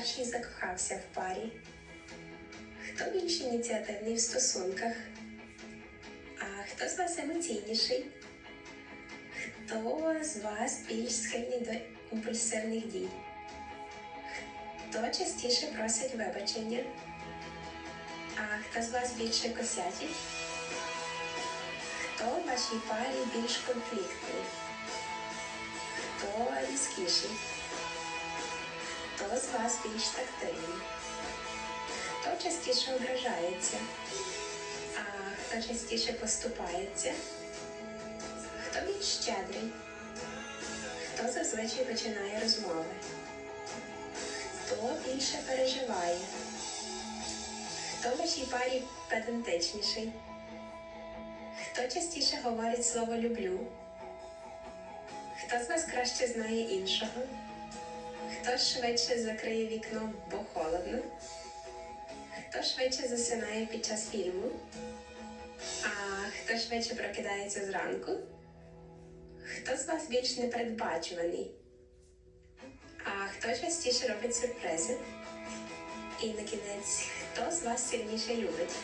старший закохався в парі? Хто більш ініціативний в стосунках? А хто з вас емоційніший? Хто з вас більш схильний до імпульсивних дій? Хто частіше просить вибачення? А хто з вас більше косятить? Хто в вашій парі більш конфліктний? Хто різкіший? Вас більш тактильний? Хто частіше ображається? А хто частіше поступається? Хто більш щедрий? Хто зазвичай починає розмови? Хто більше переживає? Хто в вашій парі педантичніший? Хто частіше говорить слово люблю? Хто з вас краще знає іншого? Хто швидше закриє вікно, бо холодно? Хто швидше засинає під час фільму? А хто швидше прокидається зранку? Хто з вас більш непередбачуваний? А хто частіше робить сюрпризи? І на кінець, хто з вас сильніше любить?